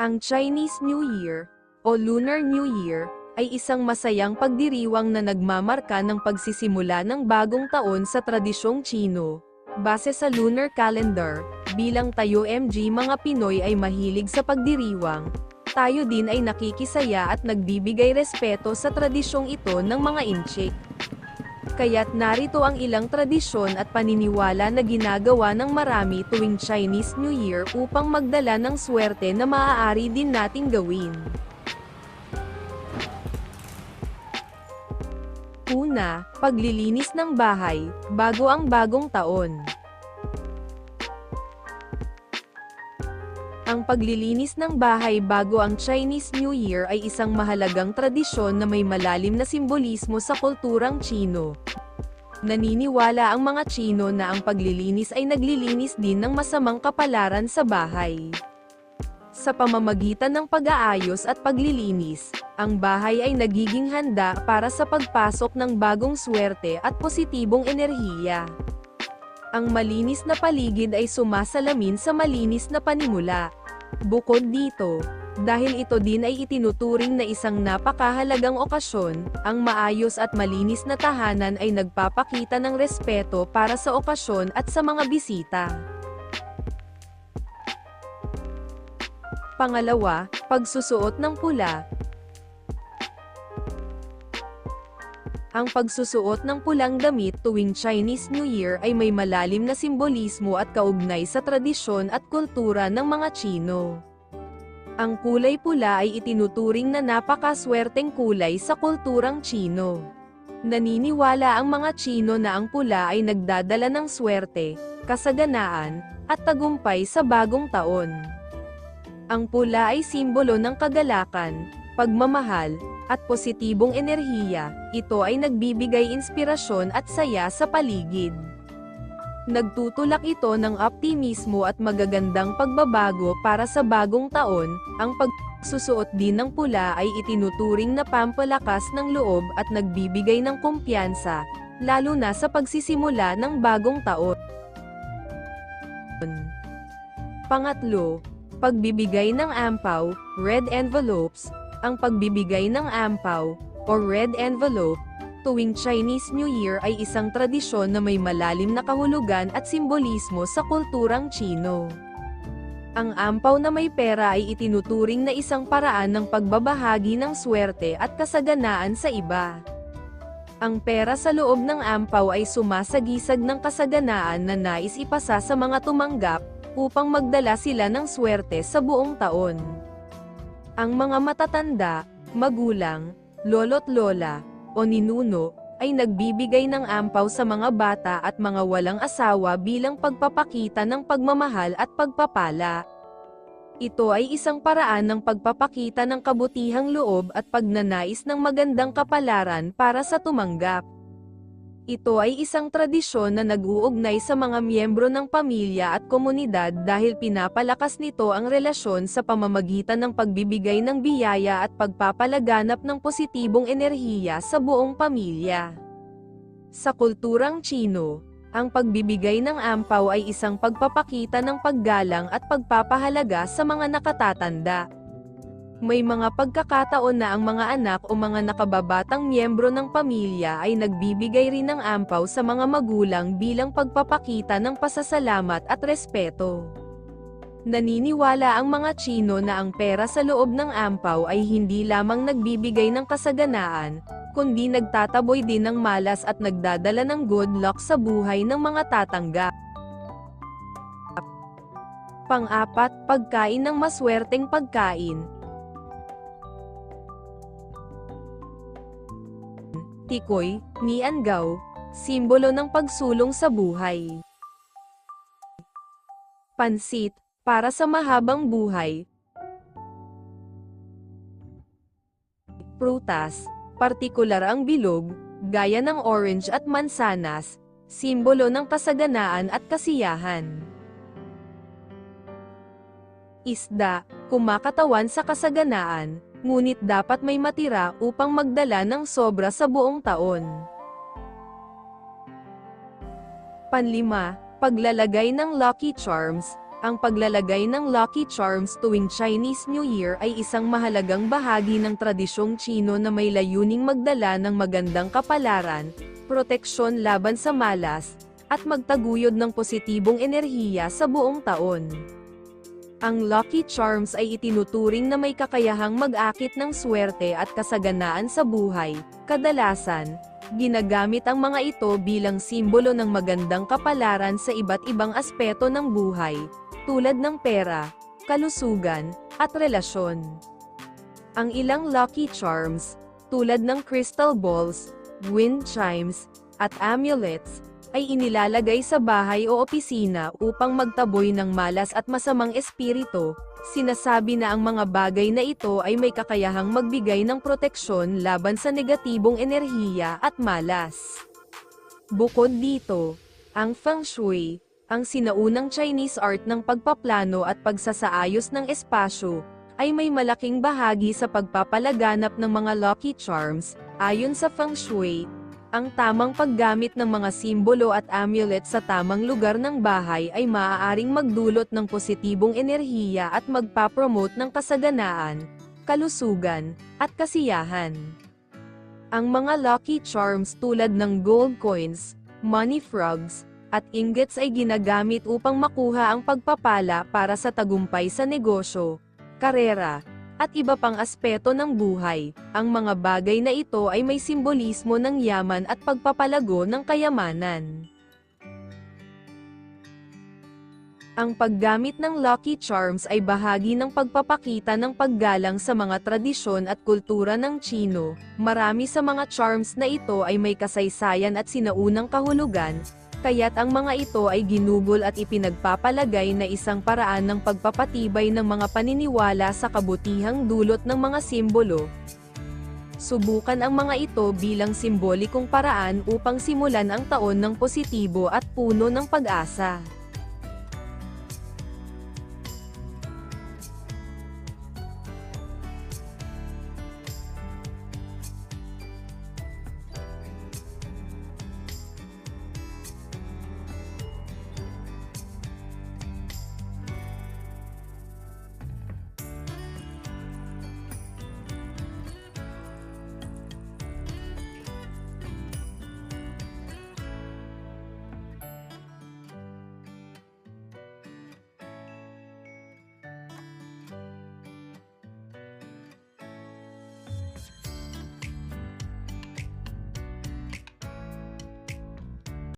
Ang Chinese New Year, o Lunar New Year, ay isang masayang pagdiriwang na nagmamarka ng pagsisimula ng bagong taon sa tradisyong Chino. Base sa lunar calendar, bilang tayo MG mga Pinoy ay mahilig sa pagdiriwang. Tayo din ay nakikisaya at nagbibigay respeto sa tradisyong ito ng mga inchik. Kaya't narito ang ilang tradisyon at paniniwala na ginagawa ng marami tuwing Chinese New Year upang magdala ng swerte na maaari din nating gawin. Una, paglilinis ng bahay, bago ang bagong taon. Ang paglilinis ng bahay bago ang Chinese New Year ay isang mahalagang tradisyon na may malalim na simbolismo sa kulturang Chino. Naniniwala ang mga Chino na ang paglilinis ay naglilinis din ng masamang kapalaran sa bahay. Sa pamamagitan ng pag-aayos at paglilinis, ang bahay ay nagiging handa para sa pagpasok ng bagong swerte at positibong enerhiya. Ang malinis na paligid ay sumasalamin sa malinis na panimula. Bukod dito, dahil ito din ay itinuturing na isang napakahalagang okasyon, ang maayos at malinis na tahanan ay nagpapakita ng respeto para sa okasyon at sa mga bisita. Pangalawa, pagsusuot ng pula. Ang pagsusuot ng pulang damit tuwing Chinese New Year ay may malalim na simbolismo at kaugnay sa tradisyon at kultura ng mga Chino. Ang kulay pula ay itinuturing na napakaswerteng kulay sa kulturang Chino. Naniniwala ang mga Chino na ang pula ay nagdadala ng swerte, kasaganaan, at tagumpay sa bagong taon. Ang pula ay simbolo ng kagalakan, pagmamahal, at positibong enerhiya, ito ay nagbibigay inspirasyon at saya sa paligid. Nagtutulak ito ng optimismo at magagandang pagbabago para sa bagong taon, ang pagsusuot din ng pula ay itinuturing na pampalakas ng loob at nagbibigay ng kumpiyansa, lalo na sa pagsisimula ng bagong taon. Pangatlo, pagbibigay ng ampaw, red envelopes, ang pagbibigay ng ampaw, o red envelope, tuwing Chinese New Year ay isang tradisyon na may malalim na kahulugan at simbolismo sa kulturang Chino. Ang ampaw na may pera ay itinuturing na isang paraan ng pagbabahagi ng swerte at kasaganaan sa iba. Ang pera sa loob ng ampaw ay sumasagisag ng kasaganaan na nais ipasa sa mga tumanggap, upang magdala sila ng swerte sa buong taon. Ang mga matatanda, magulang, lolo't lola, o ninuno, ay nagbibigay ng ampaw sa mga bata at mga walang asawa bilang pagpapakita ng pagmamahal at pagpapala. Ito ay isang paraan ng pagpapakita ng kabutihang loob at pagnanais ng magandang kapalaran para sa tumanggap. Ito ay isang tradisyon na nag-uugnay sa mga miyembro ng pamilya at komunidad dahil pinapalakas nito ang relasyon sa pamamagitan ng pagbibigay ng biyaya at pagpapalaganap ng positibong enerhiya sa buong pamilya. Sa kulturang Chino, ang pagbibigay ng ampaw ay isang pagpapakita ng paggalang at pagpapahalaga sa mga nakatatanda. May mga pagkakataon na ang mga anak o mga nakababatang miyembro ng pamilya ay nagbibigay rin ng ampaw sa mga magulang bilang pagpapakita ng pasasalamat at respeto. Naniniwala ang mga Chino na ang pera sa loob ng ampaw ay hindi lamang nagbibigay ng kasaganaan, kundi nagtataboy din ng malas at nagdadala ng good luck sa buhay ng mga tatanggap. Pang-apat, pagkain ng maswerteng pagkain. Tikoy, Nianggaw, simbolo ng pagsulong sa buhay. Pansit, para sa mahabang buhay. Prutas, partikular ang bilog, gaya ng orange at mansanas, simbolo ng kasaganaan at kasiyahan. Isda, kumakatawan sa kasaganaan, ngunit dapat may matira upang magdala ng sobra sa buong taon. Panlima, paglalagay ng Lucky Charms, Ang paglalagay ng Lucky Charms tuwing Chinese New Year ay isang mahalagang bahagi ng tradisyong Chino na may layuning magdala ng magandang kapalaran, proteksyon laban sa malas, at magtaguyod ng positibong enerhiya sa buong taon. Ang Lucky Charms ay itinuturing na may kakayahang mag-akit ng swerte at kasaganaan sa buhay. Kadalasan, ginagamit ang mga ito bilang simbolo ng magandang kapalaran sa iba't ibang aspeto ng buhay, tulad ng pera, kalusugan, at relasyon. Ang ilang Lucky Charms, tulad ng crystal balls, wind chimes, at amulets, ay inilalagay sa bahay o opisina upang magtaboy ng malas at masamang espiritu. Sinasabi na ang mga bagay na ito ay may kakayahang magbigay ng proteksyon laban sa negatibong enerhiya at malas. Bukod dito, ang Feng Shui, ang sinaunang Chinese art ng pagpaplano at pagsasaayos ng espasyo, ay may malaking bahagi sa pagpapalaganap ng mga lucky charms, ayon sa Feng Shui, ang tamang paggamit ng mga simbolo at amulet sa tamang lugar ng bahay ay maaaring magdulot ng positibong enerhiya at magpapromote ng kasaganaan, kalusugan, at kasiyahan. Ang mga lucky charms tulad ng gold coins, money frogs, at ingots ay ginagamit upang makuha ang pagpapala para sa tagumpay sa negosyo, karera, at iba pang aspeto ng buhay. Ang mga bagay na ito ay may simbolismo ng yaman at pagpapalago ng kayamanan. Ang paggamit ng Lucky Charms ay bahagi ng pagpapakita ng paggalang sa mga tradisyon at kultura ng Chino. Marami sa mga charms na ito ay may kasaysayan at sinaunang kahulugan, kaya't ang mga ito ay ginugol at ipinagpapalagay na isang paraan ng pagpapatibay ng mga paniniwala sa kabutihang dulot ng mga simbolo. Subukan ang mga ito bilang simbolikong paraan upang simulan ang taon ng positibo at puno ng pag-asa.